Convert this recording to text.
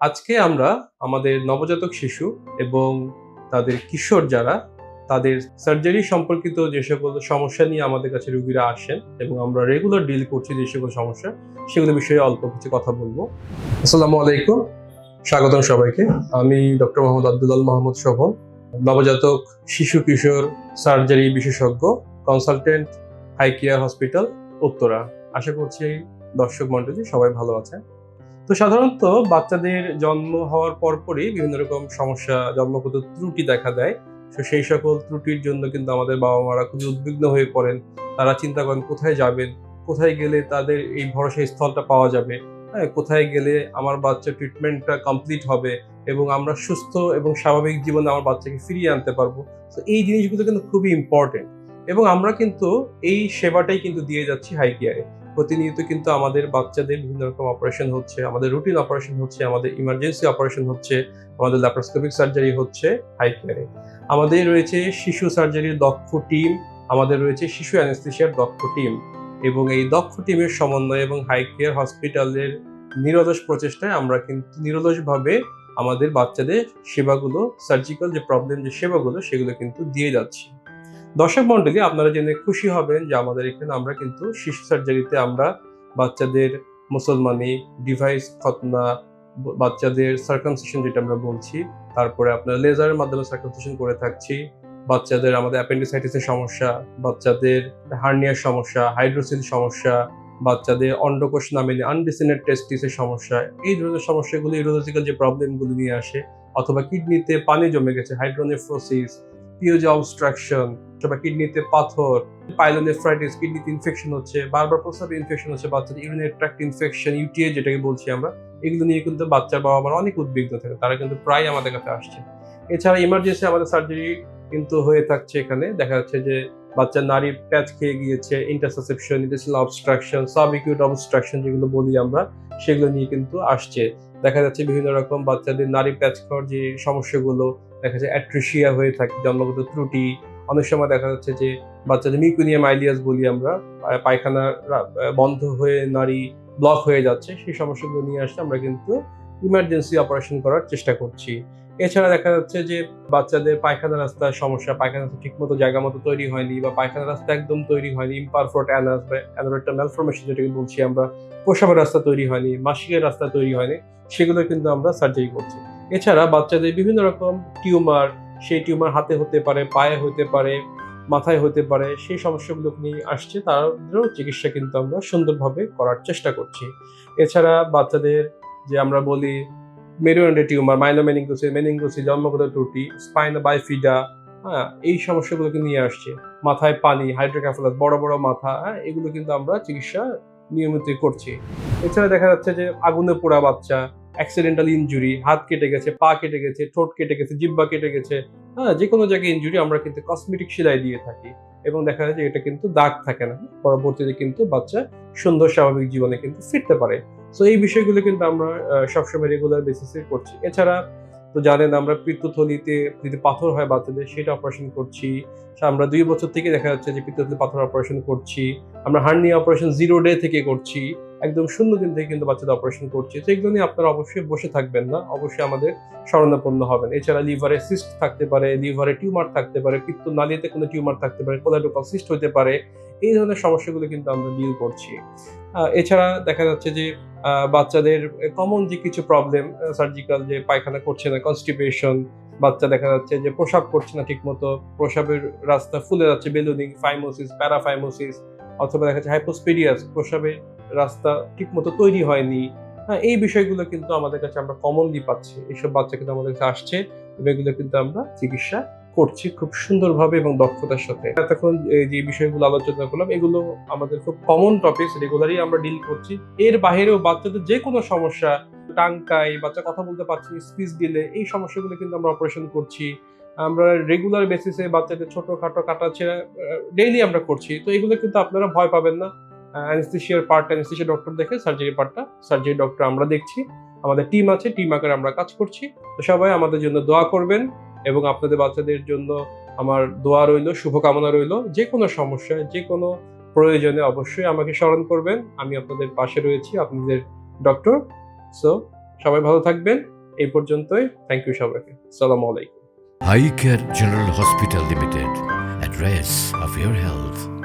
আজকে আমরা আমাদের নবজাতক শিশু এবং তাদের কিশোর যারা, তাদের সার্জারি সম্পর্কিত যে সকল সমস্যা নিয়ে আমাদের কাছে রুগীরা আসেন এবং আমরা রেগুলার ডিল করছি যে সকল সমস্যা, সেগুলো বিষয়ে অল্প কিছু কথা বলব। আসসালামু আলাইকুম। স্বাগতম সবাইকে। আমি ডক্টর মোহাম্মদ আব্দুল্লাল মোহাম্মদ শোভন, নবজাতক শিশু কিশোর সার্জারি বিশেষজ্ঞ consultant high care hospital Uttara. আশা করছি দর্শক মন্ডলী সবাই ভালো আছে তো সাধারণত বাচ্চাদের জন্ম হওয়ার পরপরই বিভিন্ন রকম সমস্যা, জন্মগত ত্রুটি দেখা দেয়। তো সেই সকল ত্রুটির জন্য কিন্তু আমাদের বাবা মারা খুবই উদ্বিগ্ন হয়ে পড়েন। তারা চিন্তা করেন, কোথায় যাবেন? কোথায় গেলে তাদের এই ভরসা স্থলটা পাওয়া যাবে? হ্যাঁ কোথায় গেলে আমার বাচ্চার ট্রিটমেন্টটা কমপ্লিট হবে? এবং আমরা সুস্থ এবং স্বাভাবিক জীবনে আমার বাচ্চাকে ফিরিয়ে আনতে পারব? তো এই জিনিসগুলো কিন্তু খুবই ইম্পর্টেন্ট এবং আমরা কিন্তু এই সেবাটাই কিন্তু দিয়ে যাচ্ছি হাই কেয়ারে প্রতিনিয়ত কিন্তু আমাদের বাচ্চাদের বিভিন্ন রকম অপারেশন হচ্ছে, আমাদের রুটিন অপারেশন হচ্ছে, আমাদের ইমার্জেন্সি অপারেশন হচ্ছে, আমাদের ল্যাপারোস্কোপিক সার্জারি হচ্ছে হাই কেয়ারে আমাদের রয়েছে শিশু সার্জারির দক্ষ টিম আমাদের রয়েছে শিশু অ্যানেস্থেশিয়ার দক্ষ টিম এবং এই দক্ষ টিমের সমন্বয় এবং হাই কেয়ার হসপিটালের নিরলস প্রচেষ্টায় আমরা কিন্তু নিরলসভাবে আমাদের বাচ্চাদের সেবাগুলো সার্জিক্যাল যে প্রবলেম যে সেবাগুলো, সেগুলো কিন্তু দিয়ে যাচ্ছি। দর্শক মন্ডলী আপনারা জেনে খুশি হবেন যে আমাদের এখানে আমরা কিন্তু শিশু সার্জারিতে আমরা বাচ্চাদের মুসলমানি ডিভাইস খতনা, বাচ্চাদের সার্কামসিশন যেটা আমরা বলছি, তারপরে আপনার লেজারের মাধ্যমে সার্কামসিশন করে থাকছি, বাচ্চাদের আমাদের অ্যাপেন্ডিসাইটিসের সমস্যা, বাচ্চাদের হার্নিয়ার সমস্যা হাইড্রোসিল সমস্যা, বাচ্চাদের অন্ডকোষ নামে আনডিসিনেট টেস্টিসের সমস্যা, এই ধরনের সমস্যাগুলো ইউরোলজিক্যাল যে প্রবলেমগুলো নিয়ে আসে, অথবা কিডনিতে পানি জমে গেছে হাইড্রোনেফ্রোসিস পিওজা অবস্ট্রাকশন অথবা কিডনিতে পাথর পাইলোনেফ্রাইটিস কিডনিতে ইনফেকশন হচ্ছে, বারবার প্রস্রাবে ইনফেকশন হচ্ছে, বাচ্চাদের ইউরিনারি ট্র্যাক্ট ইনফেকশন ইউটিআই যেটাকে বলছি আমরা, এগুলো নিয়ে কিন্তু বাচ্চার বাবা মারা অনেক উদ্বিগ্ন থাকে, তারা কিন্তু প্রায় আমাদের কাছে আসছে। এছাড়া ইমার্জেন্সি আমাদের সার্জারি কিন্তু হয়ে থাকছে এখানে, দেখা যাচ্ছে যে বাচ্চার নারী প্যাচ খেয়ে গিয়েছে ইন্টারসেপশন ইন্টারসেল অবস্ট্রাকশন সাব অবস্ট্রাকশন যেগুলো বলি আমরা, সেগুলো নিয়ে কিন্তু আসছে। দেখা যাচ্ছে বিভিন্ন রকম বাচ্চাদের নারী প্যাচ খাওয়ার যে সমস্যাগুলো, দেখা যাচ্ছে অ্যাট্রিসিয়া হয়ে থাকে, জন্মগত ত্রুটি, অনেক সময় দেখা যাচ্ছে যে বাচ্চাদের মিকুনিয়া মাইলিয়াস বলি আমরা পায়খানা বন্ধ হয়ে নারী ব্লক হয়ে যাচ্ছে, সেই সমস্যাগুলো নিয়ে আসতে আমরা কিন্তু ইমার্জেন্সি অপারেশন করার চেষ্টা করছি। এছাড়া দেখা যাচ্ছে যে বাচ্চাদের পায়খানা রাস্তার সমস্যা, পায়খানা রাস্তা ঠিকমতো জায়গা মতো তৈরি হয়নি বা পায়খানা রাস্তা একদম তৈরি হয়নি ইমপারফোর্ট অ্যানাস বা অ্যানোরেক্টাল ম্যালফরমেশন যেটাকে বলছি আমরা, প্রসাবের রাস্তা তৈরি হয়নি, মাসিকের রাস্তা তৈরি হয়নি সেগুলো কিন্তু আমরা সার্জারি করছি। এছাড়া বাচ্চাদের বিভিন্ন রকম টিউমার, সেই টিউমার হাতে হতে পারে, পায়ে হতে পারে, মাথায় হতে পারে, সেই সমস্যাগুলো নিয়ে আসছে, তাদেরও চিকিৎসা কিন্তু আমরা সুন্দরভাবে করার চেষ্টা করছি। এছাড়া বাচ্চাদের যে আমরা বলি মেরুয়েন্ডে টিউমার মাইলোমেনিঙ্গোসি মেনিঙ্গোসি জন্মগত ত্রুটি স্পাইনা বাইফিডা হ্যাঁ এই সমস্যাগুলোকে নিয়ে আসছে। মাথায় পানি হাইড্রোক্যাফালাস বড় বড় মাথা হ্যাঁ এগুলো কিন্তু আমরা চিকিৎসা নিয়মিতই করছি। এছাড়া দেখা যাচ্ছে যে আগুনে পোড়া বাচ্চা অ্যাক্সিডেন্টাল ইঞ্জুরি হাত কেটে গেছে, পা কেটে গেছে, ঠোঁট কেটে গেছে, জিব্বা কেটে গেছে হ্যাঁ যে কোনো জায়গায় ইঞ্জুরি আমরা কিন্তু কসমেটিক সেলাই দিয়ে থাকি এবং দেখা যায় যে এটা কিন্তু দাগ থাকে না। পরবর্তীতে কিন্তু বাচ্চা সুন্দর স্বাভাবিক জীবনে কিন্তু ফিরতে পারে। তো এই বিষয়গুলো কিন্তু আমরা সবসময় রেগুলার বেসিসে করছি। এছাড়া তো জানেন আমরা পিত্তথলিতে যদি পাথর হয় বাচ্চাদের, সেটা অপারেশন করছি। আমরা দুই বছর থেকে দেখা যাচ্ছে যে পিত্তথলি পাথর অপারেশন করছি। আমরা হার্নিয়া অপারেশন জিরো ডে থেকে করছি। একদম শূন্য দিন থেকে কিন্তু বাচ্চাদের অপারেশন করছি। তো এগুলো নিয়ে আপনারা অবশ্যই বসে থাকবেন না। অবশ্যই আমাদের শরণাপন্ন হবেন। এছাড়া লিভারে সিস্ট থাকতে পারে লিভারে টিউমার থাকতে পারে পিত্ত নালীতে কোনো টিউমার থাকতে পারে কোলাডোকাল সিস্ট হতে পারে। এই ধরনের সমস্যাগুলো কিন্তু আমরা ডিল করছি। এছাড়া দেখা যাচ্ছে যে বাচ্চাদের কমন যে কিছু প্রবলেম সার্জিক্যাল যে পায়খানা করছে না কনস্টিপেশন বাচ্চা দেখা যাচ্ছে যে প্রসাব করছে না ঠিকমতো, প্রসাবের রাস্তা ফুলে যাচ্ছে বেলুনিং ফাইমোসিস প্যারাফাইমোসিস অথবা দেখা যাচ্ছে হাইপোস্পিডিয়াস প্রসাবের রাস্তা ঠিকমতো তৈরি হয়নি। হ্যাঁ এই বিষয়গুলো কিন্তু আমাদের কাছে আমরা কমনলি পাচ্ছি। এইসব বাচ্চা কিন্তু আমাদের কাছে আসছে, এগুলো কিন্তু আমরা চিকিৎসা করছি খুব সুন্দরভাবে এবং দক্ষতার সাথে। এতক্ষণ যে বিষয়গুলো আলোচনা করলাম, এগুলো আমাদের খুব কমন টপিকস রেগুলারই আমরা ডিল করছি। এর বাইরেও বাচ্চাদের যে কোনো সমস্যা টাঙ্কাই বাচ্চা কথা বলতে পারছে স্পিচ দিলে, এই সমস্যাগুলো কিন্তু আমরা অপারেশন করছি। আমরা রেগুলার বেসিসে বাচ্চাদের ছোটখাটো কাটা ছেঁড়া ডেইলি আমরা করছি। তো এগুলো কিন্তু আপনারা ভয় পাবেন না। অ্যানেস্থেশিয়ার পার্ট অ্যানেস্থেশিয়া ডক্টর দেখে সার্জারি পার্টটা সার্জারি ডক্টর আমরা দেখছি। আমাদের টিম আছে টিম আকারে আমরা কাজ করছি। তো সবাই আমাদের জন্য দোয়া করবেন। এবং আপনাদের বাচ্চাদের জন্য আমার দোয়া রইল, শুভকামনা রইল। যে কোনো সমস্যায় যে কোনো প্রয়োজনে অবশ্যই আমাকে স্মরণ করবেন। আমি আপনাদের পাশে রয়েছি, আপনাদের ডক্টর। সো সবাই ভালো থাকবেন। এই পর্যন্তই। থ্যাংক ইউ সবাইকে। সালাম আলাইকুম। High care general hospital limited address of your health.